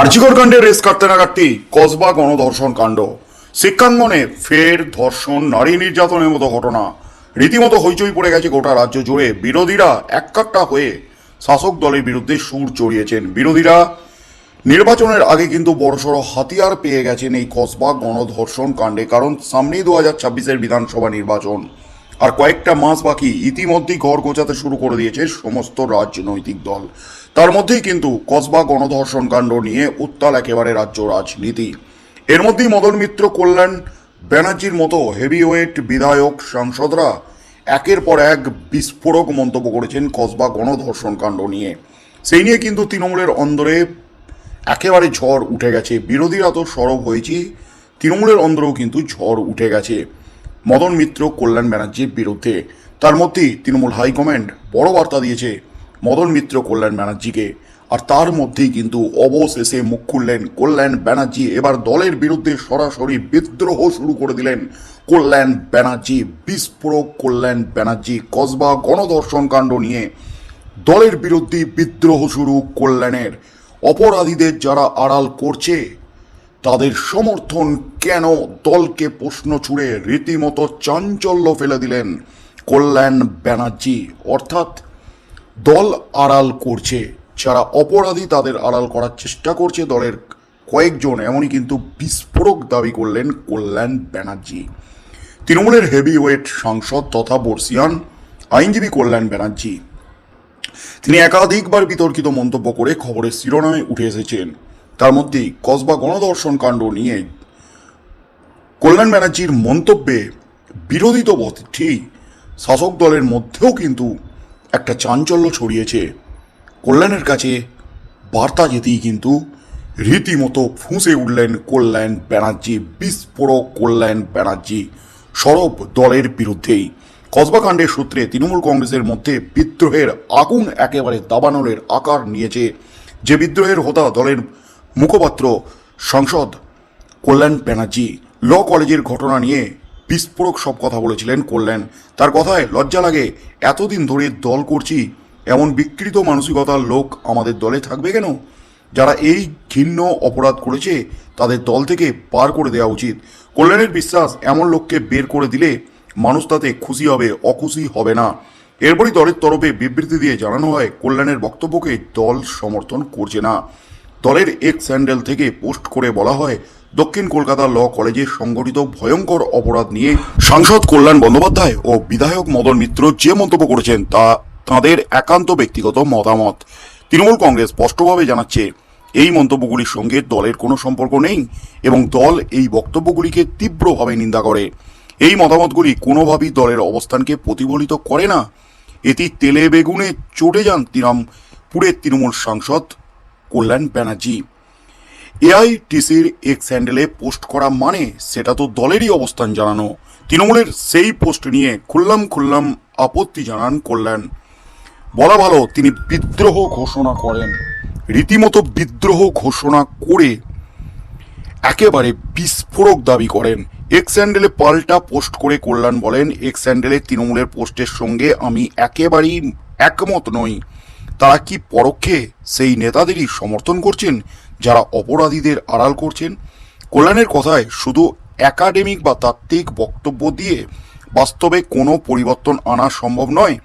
আর্জিকর কাণ্ডে রেস কাটতে না কাটতে কসবা গণধর্ষণ কাণ্ড। শিক্ষাঙ্গনে ফের ধর্ষণ, নারী নির্যাতনের মতো ঘটনা। রীতিমতো হইচই পড়ে গেছে গোটা রাজ্য জুড়ে। বিরোধীরা এককাট্টা হয়ে শাসক দলের বিরুদ্ধে সুর চড়িয়েছেন। বিরোধীরা নির্বাচনের আগে কিন্তু বড়সড় হাতিয়ার পেয়ে গেছেন এই কসবা গণধর্ষণ কাণ্ডে। কারণ সামনেই দু হাজার ছাব্বিশের বিধানসভা নির্বাচন। আর কয়েকটা মাস বাকি, ইতিমধ্যেই ঘর গোছাতে শুরু করে দিয়েছে সমস্ত রাজনৈতিক দল। তার মধ্যেই কিন্তু কসবা গণধর্ষণ কাণ্ড নিয়ে উত্তাল একেবারে রাজ্য রাজনীতি। এর মধ্যেই মদন মিত্র, কল্যাণ ব্যানার্জির মতো হেভিওয়েট বিধায়ক সাংসদরা একের পর এক বিস্ফোরক মন্তব্য করেছেন কসবা গণধর্ষণ কাণ্ড নিয়ে। সেই নিয়ে কিন্তু তৃণমূলের অন্দরে একেবারে ঝড় উঠে গেছে। বিরোধীরা তো সরব হয়েছি, তৃণমূলের অন্দরেও কিন্তু ঝড় উঠে গেছে মদন মিত্র, কল্যাণ ব্যানার্জির বিরুদ্ধে। তার মধ্যেই তৃণমূল হাইকমান্ড বড় বার্তা দিয়েছে মদন মিত্র কল্যাণ ব্যানার্জিকে। আর তার মধ্যেই কিন্তু অবশেষে মুখ খুললেন কল্যাণ ব্যানার্জি। এবার দলের বিরুদ্ধে সরাসরি বিদ্রোহ শুরু করে দিলেন কল্যাণ ব্যানার্জি। বিস্ফোরক কল্যাণ ব্যানার্জি, কসবা গণধর্ষণ কাণ্ড নিয়ে। দলের বিরুদ্ধে বিদ্রোহ শুরু কল্যাণের। অপরাধীদের যারা আড়াল করছে, তাদের সমর্থন কেন দলকে প্রশ্ন ছুড়ে রীতিমতো চাঞ্চল্য ফেলে দিলেন কল্যাণ ব্যানার্জি? অর্থাৎ দল আড়াল করছে, যারা অপরাধী তাদের আড়াল করার চেষ্টা করছে দলের কয়েকজন, এমনই কিন্তু বিস্ফোরক দাবি করলেন কল্যাণ ব্যানার্জি। তৃণমূলের হেভিওয়েট সাংসদ তথা বর্ষিয়ান আইনজীবী কল্যাণ ব্যানার্জি। তিনি একাধিকবার বিতর্কিত মন্তব্য করে খবরের শিরোনামে উঠে এসেছেন। তার মধ্যেই কসবা গণধর্ষণ কাণ্ড নিয়ে কল্যাণ ব্যানার্জির মন্তব্যে বিরোধী তো বটেই, শাসক দলের মধ্যেও কিন্তু একটা চাঞ্চল্য ছড়িয়েছে। কল্যাণের কাছে বার্তা যেতেই কিন্তু রীতিমতো ফুঁসে উঠলেন কল্যাণ ব্যানার্জি, বিস্ফোরক কল্যাণ ব্যানার্জি সরব দলের বিরুদ্ধেই। কসবাকাণ্ডের সূত্রে তৃণমূল কংগ্রেসের মধ্যে বিদ্রোহের আগুন একেবারে দাবানলের আকার নিয়েছে। যে বিদ্রোহের হোতা দলের মুখপাত্র, সংসদ কল্যাণ ব্যানার্জি ল কলেজের ঘটনা নিয়ে বিস্ফোরক সব কথা বলেছিলেন কল্যাণ। তার কথায় লজ্জা লাগে এতদিন ধরে দল করছি, এমন বিকৃত মানসিকতার লোক আমাদের দলে থাকবে কেন? যারা এই ঘিন্ন অপরাধ করেছে, তাদের দল থেকে পার করে দেওয়া উচিত। কল্যাণের বিশ্বাস এমন লোককে বের করে দিলে মানুষ তাতে খুশি হবে, অখুশি হবে না। এরপরই দলের তরফে বিবৃতি দিয়ে জানানো হয়, কল্যাণের বক্তব্যকে দল সমর্থন করছে না। দলের এক স্যান্ডেল থেকে পোস্ট করে বলা হয় দক্ষিণ কলকাতা ল কলেজে সংগঠিত ভয়ঙ্কর অপরাধ নিয়ে সাংসদ কল্যাণ বন্দ্যোপাধ্যায় ও বিধায়ক মদন মিত্র যে মন্তব্য করেছেন তা তাঁদের একান্ত ব্যক্তিগত মতামত। তৃণমূল কংগ্রেস স্পষ্টভাবে জানাচ্ছে, এই মন্তব্যগুলির সঙ্গে দলের কোনো সম্পর্ক নেই এবং দল এই বক্তব্যগুলিকে তীব্রভাবে নিন্দা করে। এই মতামতগুলি কোনোভাবেই দলের অবস্থানকে প্রতিফলিত করে না। এটি তেলে বেগুনে চটে যান তৃণমপুরের তৃণমূল সাংসদ কল্যাণ ব্যানার্জি। এআইটিসির এক্স হ্যান্ডেলে পোস্ট করা মানে সেটা তো দলেরই অবস্থান জানানো। তৃণমূলের সেই পোস্ট নিয়ে খুল্লাম খুল্লাম আপত্তি জানান কল্যাণ। বলা ভালো, তিনি বিদ্রোহ ঘোষণা করেন। রীতিমতো বিদ্রোহ ঘোষণা করে একেবারে বিস্ফোরক দাবি করেন। এক্স হ্যান্ডেলে পাল্টা পোস্ট করে কল্যাণ বলেন এক্স হ্যান্ডেলে তৃণমূলের পোস্টের সঙ্গে আমি একেবারেই একমত নই। তারা কি পরোক্ষে সেই নেতাদেরই সমর্থন করছেন? যারা অপরাধীদের আড়াল করছেন, কল্যাণের কথায় শুধু একাডেমিক বা তাত্ত্বিক বক্তব্য দিয়ে বাস্তবে কোনো পরিবর্তন আনা সম্ভব নয়।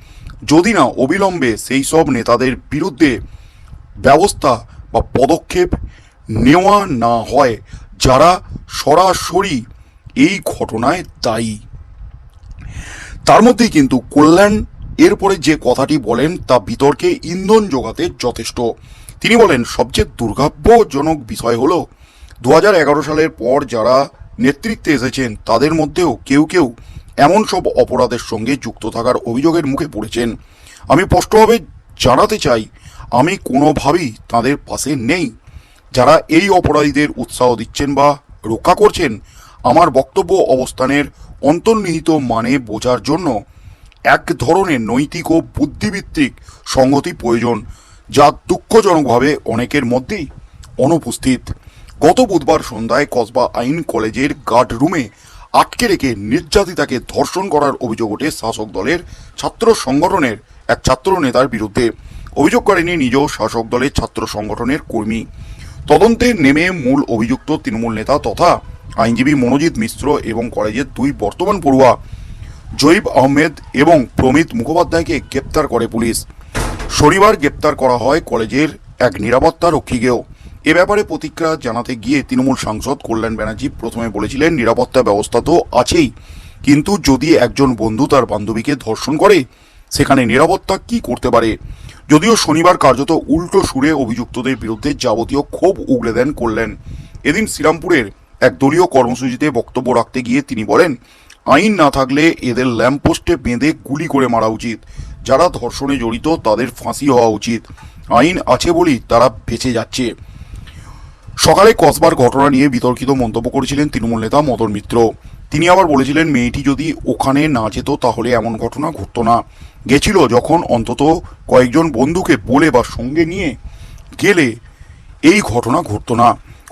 যদি না অবিলম্বে সেই সব নেতাদের বিরুদ্ধে ব্যবস্থা বা পদক্ষেপ নেওয়া না হয়, যারা সরাসরি এই ঘটনায় দায়ী। তার মধ্যেই কিন্তু কল্যাণ, এরপরে যে কথাটি বলেন তা বিতর্কে ইন্ধন যোগাতে যথেষ্ট। তিনি বলেন, সবচেয়ে দুর্ভাগ্যজনক বিষয় হলো দু হাজার এগারো সালের পর যারা নেতৃত্বে এসেছেন, তাদের মধ্যেও কেউ কেউ এমন সব অপরাধের সঙ্গে যুক্ত থাকার অভিযোগের মুখে পড়েছেন। আমি স্পষ্টভাবে জানাতে চাই, আমি কোনোভাবেই তাদের পাশে নেই। যারা এই অপরাধীদের উৎসাহ দিচ্ছেন বা রক্ষা করছেন, আমার বক্তব্য অবস্থানের অন্তর্নিহিত মানে বোঝার জন্য এক ধরনের নৈতিক ও বুদ্ধিভিত্তিক সংগতি প্রয়োজন। যা দুঃখজনকভাবে অনেকের মধ্যেই অনুপস্থিত। গত বুধবার সন্ধ্যায় কসবা আইন কলেজের গার্ড রুমে আটকে রেখে নির্যাতিতাকে ধর্ষণ করার অভিযোগ ওঠে শাসক দলের ছাত্র সংগঠনের এক ছাত্র নেতার বিরুদ্ধে। অভিযোগ করেনি নিজ শাসক দলের ছাত্র সংগঠনের কর্মী। তদন্তে নেমে মূল অভিযুক্ত তৃণমূল নেতা তথা আইনজীবী মনোজিৎ মিশ্র এবং কলেজের দুই বর্তমান পড়ুয়া জয়ীব আহমেদ এবং প্রমিত মুখোপাধ্যায়কে গ্রেপ্তার করে পুলিশ। শনিবার গ্রেপ্তার করা হয় কলেজের এক নিরাপত্তা রক্ষীকেও। এ ব্যাপারে প্রতিক্রিয়া জানাতে গিয়ে তৃণমূল সাংসদ কল্যাণ ব্যানার্জি প্রথমে বলেছিলেন, নিরাপত্তা ব্যবস্থা তো আছেই, কিন্তু যদি একজন বন্ধু তার বান্ধবীকে ধর্ষণ করে, সেখানে নিরাপত্তা কি করতে পারে? যদিও শনিবার কার্যত উল্টো সুরে অভিযুক্তদের বিরুদ্ধে যাবতীয় ক্ষোভ উগড়ে দেন কল্যাণ। এদিন শ্রীরামপুরের এক দলীয় কর্মসূচিতে বক্তব্য রাখতে গিয়ে তিনি বলেন, আইন না থাকলে এদের ল্যাম্পপোস্টে বেঁধে গুলি করে মারা উচিত। যারা ধর্ষণে জড়িত, তাদের ফাঁসি হওয়া উচিত। আইন আছে বলেই তারা বেঁচে যাচ্ছে। সকালে কসবার ঘটনা নিয়ে বিতর্কিত মন্তব্য করেছিলেন তৃণমূল নেতা মদন মিত্র। তিনি আবার বলেছিলেন, মেয়েটি যদি ওখানে না যেত, তাহলে এমন ঘটনা ঘটতো না। গেছিল যখন অন্তত কয়েকজন বন্ধুকে বলে বা সঙ্গে নিয়ে গেলে এই ঘটনা ঘটতো না।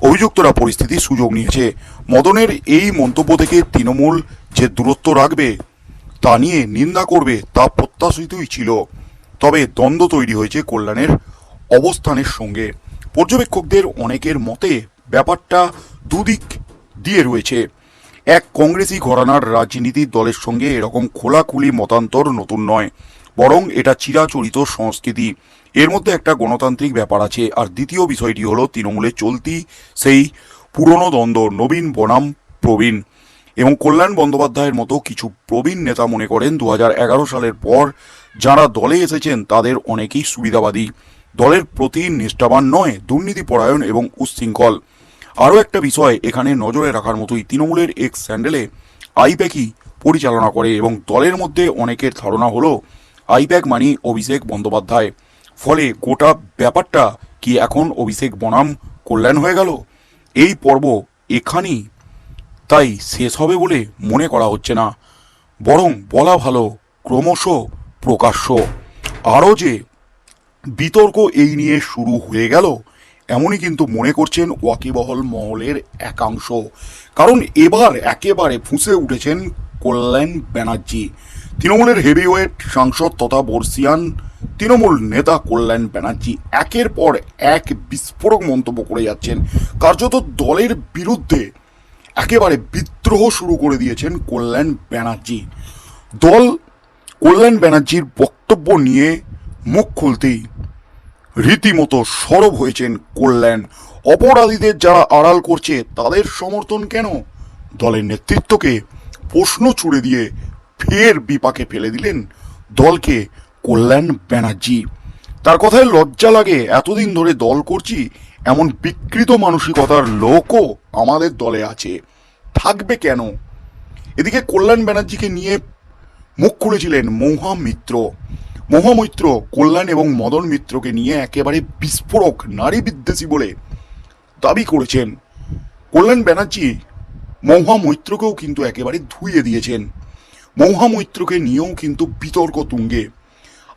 অভিযুক্তরা পরিস্থিতির সুযোগ নিয়েছে। মদনের এই মন্তব্য থেকে তৃণমূল যে দূরত্ব রাখবে তা নিয়ে নিন্দা করবে তা প্রত্যাশিতই ছিল। তবে দ্বন্দ্ব তৈরি হয়েছে কল্যাণের অবস্থানের সঙ্গে। পর্যবেক্ষকদের অনেকের মতে ব্যাপারটা দুদিক দিয়ে রয়েছে। এক কংগ্রেসি ঘরানার রাজনীতির দলের সঙ্গে এরকম খোলাখুলি মতান্তর নতুন নয়, বরং এটা চিরাচরিত সংস্কৃতি। এর মধ্যে একটা গণতান্ত্রিক ব্যাপার আছে, আর দ্বিতীয় বিষয়টি হলো তৃণমূলে চলতি সেই পুরনো দ্বন্দ্ব নবীন বনাম প্রবীণ। এবং কল্যাণ বন্দ্যোপাধ্যায়ের মতো কিছু প্রবীণ নেতা মনে করেন দু হাজার এগারো সালের পর যারা দলে এসেছেন তাদের অনেকেই সুবিধাবাদী। দলের প্রতি নিষ্ঠাবান নয় দুর্নীতিপরায়ণ এবং উচ্ছৃঙ্খল। আরও একটা বিষয় এখানে নজরে রাখার মতোই তৃণমূলের এক স্যান্ডেলে আইপ্যাকই পরিচালনা করে এবং দলের মধ্যে অনেকের ধারণা হলো আইপ্যাক মানি অভিষেক বন্দ্যোপাধ্যায়। ফলে গোটা ব্যাপারটা কি এখন অভিষেক বনাম কল্যাণ হয়ে গেল? এই পর্ব এখানেই তাই শেষ হবে বলে মনে করা হচ্ছে না। বরং বলা ভালো, ক্রমশ প্রকাশ্য। আরও যে বিতর্ক এই নিয়ে শুরু হয়ে গেল, এমনই কিন্তু মনে করছেন ওয়াকিবহল মহলের একাংশ। কারণ এবার একেবারে ফুঁসে উঠেছেন কল্যাণ ব্যানার্জি। তৃণমূলের হেভিওয়েট সাংসদ তথা বর্ষিয়ান তৃণমূল নেতা কল্যাণ ব্যানার্জি একের পর এক বিস্ফোরক মন্তব্য করে যাচ্ছেন। কার্যত দলের বিরুদ্ধে একেবারে বিদ্রোহ শুরু করে দিয়েছেন কল্যাণ ব্যানার্জি। দল কল্যাণ ব্যানার্জির বক্তব্য নিয়ে মুখ খুলতেই রীতিমতো সরব হয়েছেন কল্যাণ। অপরাধীদের যারা আড়াল করছে, তাদের সমর্থন কেন? দলের নেতৃত্বকে প্রশ্ন ছুড়ে দিয়ে ফের বিপাকে ফেলে দিলেন দলকে কল্যাণ ব্যানার্জি। তার কথায় লজ্জা লাগে, এতদিন ধরে দল করছি এমন বিকৃত মানসিকতার লোকও আমাদের দলে আছে। থাকবে কেন? এদিকে কল্যাণ ব্যানার্জিকে নিয়ে মুখ খুলেছিলেন মৌহা মিত্র। মহা মৈত্র, কল্যাণ এবং মদন মিত্রকে নিয়ে একেবারে বিস্ফোরক, নারী বিদ্বেষী বলে দাবি করেছেন। কল্যাণ ব্যানার্জি মৌহা মৈত্রকেও কিন্তু একেবারে ধুইয়ে দিয়েছেন। মৌহা মৈত্রকে নিয়েও কিন্তু বিতর্ক তুঙ্গে।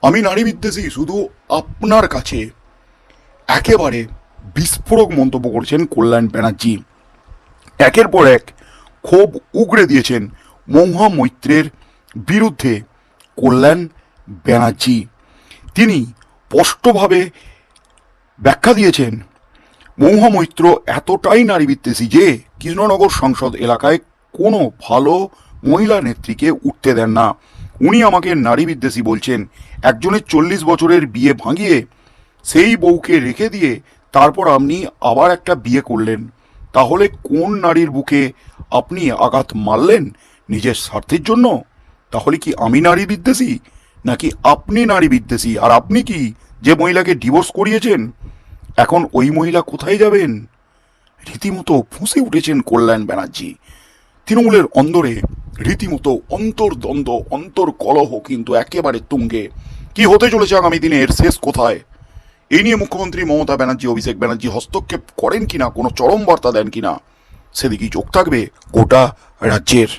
আমি নারী বিদ্বেষী, শুধু আপনার কাছে। একেবারে বিস্ফোরক মন্তব্য করেছেন কল্যাণ ব্যানার্জি। একের পর এক ক্ষোভ উগড়ে দিয়েছেন মৌহা মৈত্রের বিরুদ্ধে কল্যাণ ব্যানার্জি। তিনি স্পষ্টভাবে ব্যাখ্যা দিয়েছেন মৌহা মৈত্র এতটাই নারী বিদ্বেষী যে কৃষ্ণনগর সংসদ এলাকায় কোনো ভালো মহিলা নেত্রীকে উঠতে দেন না। উনি আমাকে নারী বিদ্বেষী বলছেন, একজনের চল্লিশ বছরের বিয়ে ভাঙিয়ে সেই বউকে রেখে দিয়ে তারপর আপনি আবার একটা বিয়ে করলেন। তাহলে কোন নারীর বুকে আপনি আঘাত মারলেন নিজের স্বার্থের জন্য? তাহলে কি আমি নারী বিদ্বেষী? নাকি আপনি নারী বিদ্বেষী? আর আপনি কি যে মহিলাকে ডিভোর্স করিয়েছেন, এখন ওই মহিলা কোথায় যাবেন? রীতিমতো ফুঁসে উঠেছেন কল্যাণ ব্যানার্জি। তৃণমূলের অন্দরে রীতিমতো অন্তর্দ্বন্দ্ব, অন্তর্কলহ কিন্তু একেবারে তুঙ্গে। কি হতে চলেছে আগামী দিনে এর শেষ কোথায়? এই নিয়ে মুখ্যমন্ত্রী মমতা ব্যানার্জি, অভিষেক ব্যানার্জি হস্তক্ষেপ করেন কিনা, কোনো চরম বার্তা দেন কিনা, সেদিকেই চোখ থাকবে গোটা রাজ্যের